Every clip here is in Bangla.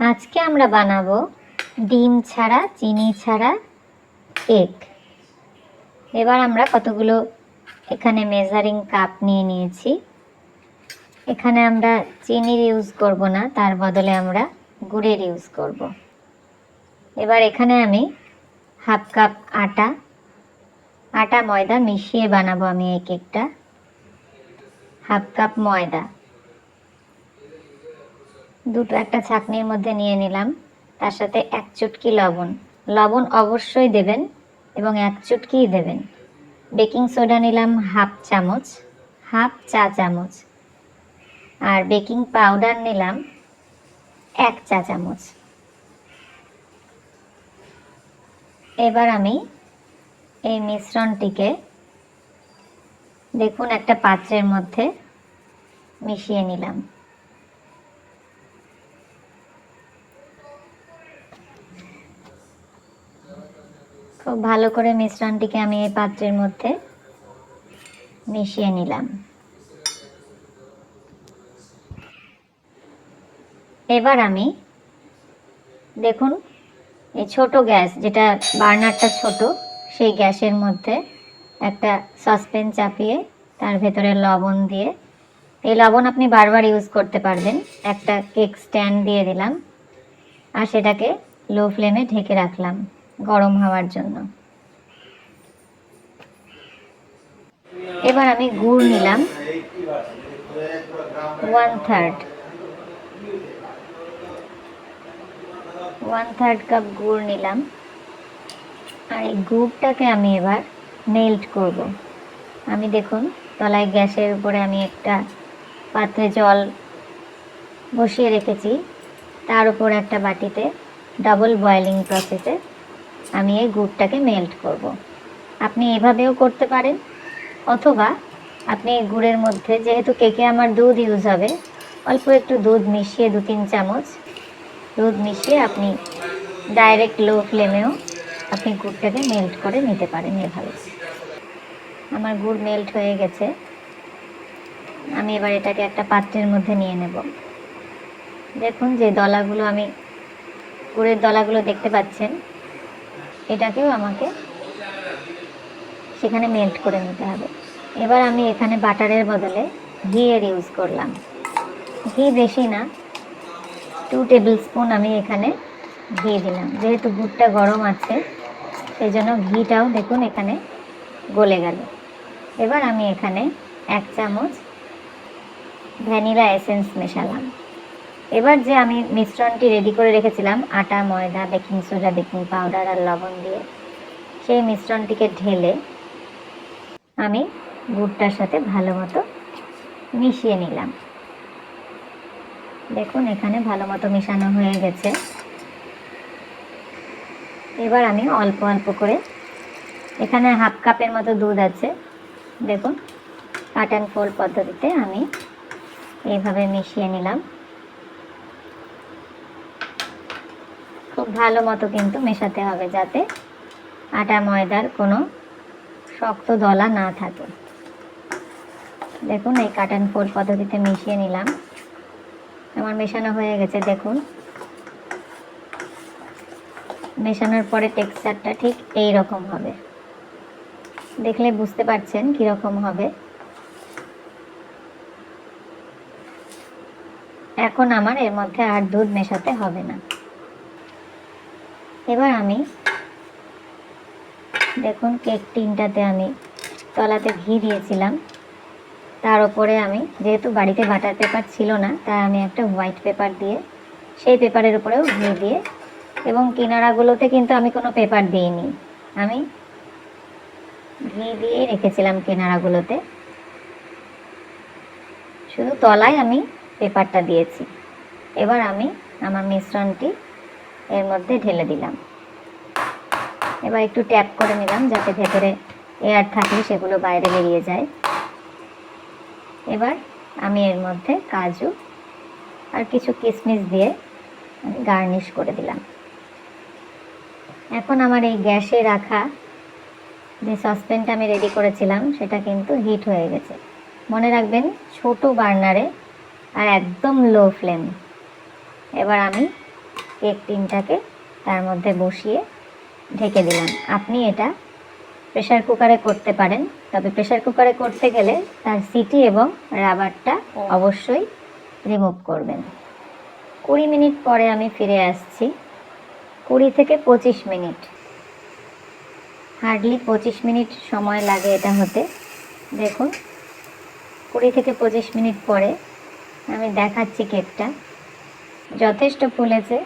আজকে আমরা বানাবো ডিম ছাড়া, চিনি ছাড়া কেক এবার আমরা কতগুলো এখানে মেজারিং কাপ নিয়ে নিয়েছি। এখানে আমরা চিনির ইউজ করব না, তার বদলে আমরা গুড়ের ইউজ করব। এবার এখানে আমি হাফ কাপ আটা আটা ময়দা মিশিয়ে বানাবো আমি এই কেকটা হাফ কাপ ময়দা। দুটো একটা ছাকনির মধ্যে নিয়ে নিলাম। তার সাথে এক চুটকি লবণ। লবণ অবশ্যই দেবেন এবং এক চুটকিই দেবেন। বেকিং সোডা নিলাম হাফ চামচ, হাফ চা চামচ। আর বেকিং পাউডার নিলাম এক চা চামচ। এবার আমি এই মিশ্রণটিকে দেখুন একটা পাত্রের মধ্যে মিশিয়ে নিলাম। খুব ভালো করে মিশ্রণটিকে আমি এই পাত্রের মধ্যে মিশিয়ে নিলাম। এবার আমি, দেখুন, এই ছোট গ্যাস, যেটা বার্নারটা ছোট, সেই গ্যাসের মধ্যে একটা সসপ্যান চাপিয়ে তার ভেতরে লবণ দিয়ে, এই লবণ আপনি বারবার ইউজ করতে পারবেন। একটা কেক স্ট্যান্ড দিয়ে দিলাম আর সেটাকে লো ফ্লেমে ঢেকে রাখলাম। গরম হওয়ার জন্য। এবার আমি গুড় নিলাম। One third one third cup গুড় নিলাম। আর এই গুড়টাকে আমি এবার মেল্ট করব। আমি দেখুন, তলায় গ্যাসের উপরে আমি একটা পাত্রে জল বসিয়ে রেখেছি। তার উপর একটা বাটিতে ডাবল বয়েলিং প্রসেসে আমি এই গুড়টাকে মেল্ট করব। আপনি এভাবেও করতে পারেন, অথবা আপনি গুড়ের মধ্যে, যেহেতু কেকে আমার দুধ ইউজ হবে, অল্প একটু দুধ মিশিয়ে দু তিন চামচ দুধ মিশিয়ে আপনি ডাইরেক্ট লো ফ্লেমেও আপনি গুড়টাকে মেল্ট করে নিতে পারেন এভাবে। আমার গুড় মেল্ট হয়ে গেছে। আমি এবার এটাকে একটা পাত্রের মধ্যে নিয়ে নেব। দেখুন যে দলাগুলো আমি, গুড়ের দলাগুলো দেখতে পাচ্ছেন। এটাকেও আমাকে সেখানে মেল্ট করে নিতে হবে। এবার আমি এখানে বাটারের বদলে ঘি এর ইউজ করলাম। ঘি বেশি না টু টেবিল স্পুন আমি এখানে ঘি দিলাম। যেহেতু গুড়টা গরম আছে সেই জন্য ঘিটাও দেখুন এখানে গলে গেল। এবার আমি এখানে এক চামচ ভ্যানিলা এসেন্স মেশালাম। এবার যে আমি মিশ্রণটি রেডি করে রেখেছিলাম, আটা, ময়দা বেকিং সোডা বেকিং পাউডার আর লবণ দিয়ে, সেই মিশ্রণটিকে ঢেলে আমি গুড়টার সাথে ভালো মতো মিশিয়ে নিলাম। দেখুন, এখানে ভালো মতো মেশানো হয়ে গেছে। এবার আমি অল্প অল্প করে এখানে হাফ কাপের মতো দুধ আছে। দেখুন কাট অ্যান্ড ফোল্ড পদ্ধতিতে আমি এইভাবে মিশিয়ে নিলাম। ভালো মতো কিন্তু মেশাতে হবে যাতে আটা, ময়দার কোনো শক্ত দলা না থাকে। দেখুন, এই কাট অ্যান্ড পদ্ধতিতে মিশিয়ে নিলাম। আমার মেশানো হয়ে গেছে, দেখুন। মেশানোর পরে টেক্সচারটা ঠিক এই রকম হবে। দেখলে বুঝতে পারছেন কীরকম হবে। এখন আমার এর মধ্যে আর দুধ মেশাতে হবে না। এবার আমি দেখুন কেক টিনটাতে আমি তলাতে ঘি দিয়েছিলাম। তার উপরে আমি যেহেতু বাড়িতে বাটার পেপার ছিল না, তাই আমি একটা হোয়াইট পেপার দিয়ে, সেই পেপারের উপরেও ঘি দিয়ে এবং কিনারাগুলোতে কিন্তু আমি কোনো পেপার দিইনি। আমি ঘি দিয়ে রেখেছিলাম কিনারাগুলোতে। শুধু তলায় আমি পেপারটা দিয়েছি। এবার আমি আমার মিশ্রণটি এর মধ্যে ঢেলে দিলাম। এবার একটু ট্যাপ করে নিলাম যাতে ভেতরে এয়ার থাকলে সেগুলো বাইরে বেরিয়ে যায়। এবার আমি এর মধ্যে কাজু আর কিছু কিশমিশ দিয়ে গার্নিশ করে দিলাম। এখন আমার এই গ্যাসে রাখা যে সসপ্যানটা আমি রেডি করেছিলাম, সেটা কিন্তু হিট হয়ে গেছে। মনে রাখবেন, ছোট বার্নারে আর একদম লো ফ্লেম এবার আমি কেক টিনটাকে তার মধ্যে বসিয়ে ঢেকে দিলাম। আপনি এটা প্রেশার কুকারে করতে পারেন তবে প্রেশার কুকারে করতে গেলে তার সিটি এবং রাবারটা অবশ্যই রিমুভ করবেন। কুড়ি মিনিট পরে আমি ফিরে আসছি। কুড়ি থেকে পঁচিশ মিনিট। হার্ডলি পঁচিশ মিনিট সময় লাগে এটা হতে। দেখুন কুড়ি থেকে পঁচিশ মিনিট পরে আমি দেখাচ্ছি কেকটা যথেষ্ট ফুলেছে।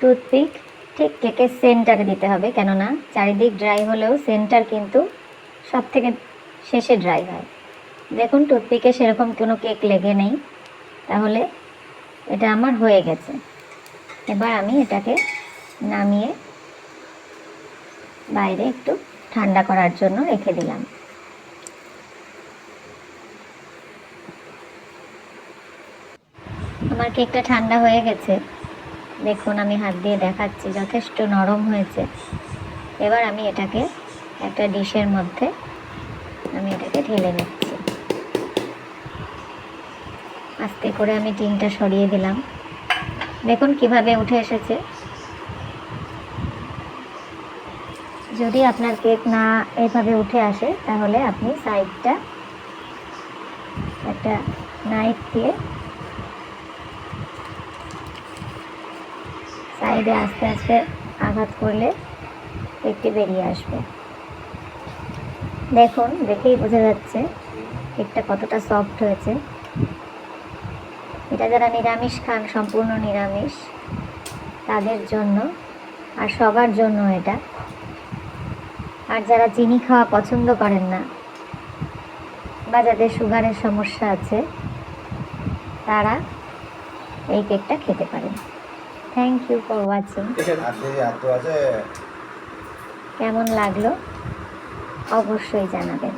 টুথপিক ঠিক কেকের সেন্টারে দিতে হবে, কেননা চারিদিক ড্রাই হলেও সেন্টার কিন্তু সব থেকে শেষে ড্রাই হয়। দেখুন, টুথপিকে সেরকম কোনো কেক লেগে নেই, তাহলে এটা আমার হয়ে গেছে। এবার আমি এটাকে নামিয়ে বাইরে একটু ঠান্ডা করার জন্য রেখে দিলাম। আমার কেকটা ঠান্ডা হয়ে গেছে। দেখুন, আমি হাত দিয়ে দেখাচ্ছি, যথেষ্ট নরম হয়েছে। এবার আমি এটাকে একটা ডিশের মধ্যে আমি এটাকে ঢেলে নিচ্ছি। আস্তে করে আমি টিনটা সরিয়ে দিলাম। দেখুন কীভাবে উঠে এসেছে। যদি আপনার কেক না এভাবে উঠে আসে, তাহলে আপনি সাইডটা একটা নাইফ দিয়ে সাইডে আস্তে আস্তে আঘাত করলে কেকটি বেরিয়ে আসবে। দেখুন, দেখেই বোঝা যাচ্ছে কেকটা কতটা সফট হয়েছে। এটা যারা নিরামিষ খান, সম্পূর্ণ নিরামিষ, তাদের জন্য আর সবার জন্য এটা। আর যারা চিনি খাওয়া পছন্দ করেন না বা যাদের সুগারের সমস্যা আছে, তারা এই কেকটা খেতে পারেন। থ্যাংক ইউ ফর ওয়াচিং কেমন লাগল? অবশ্যই জানাবেন।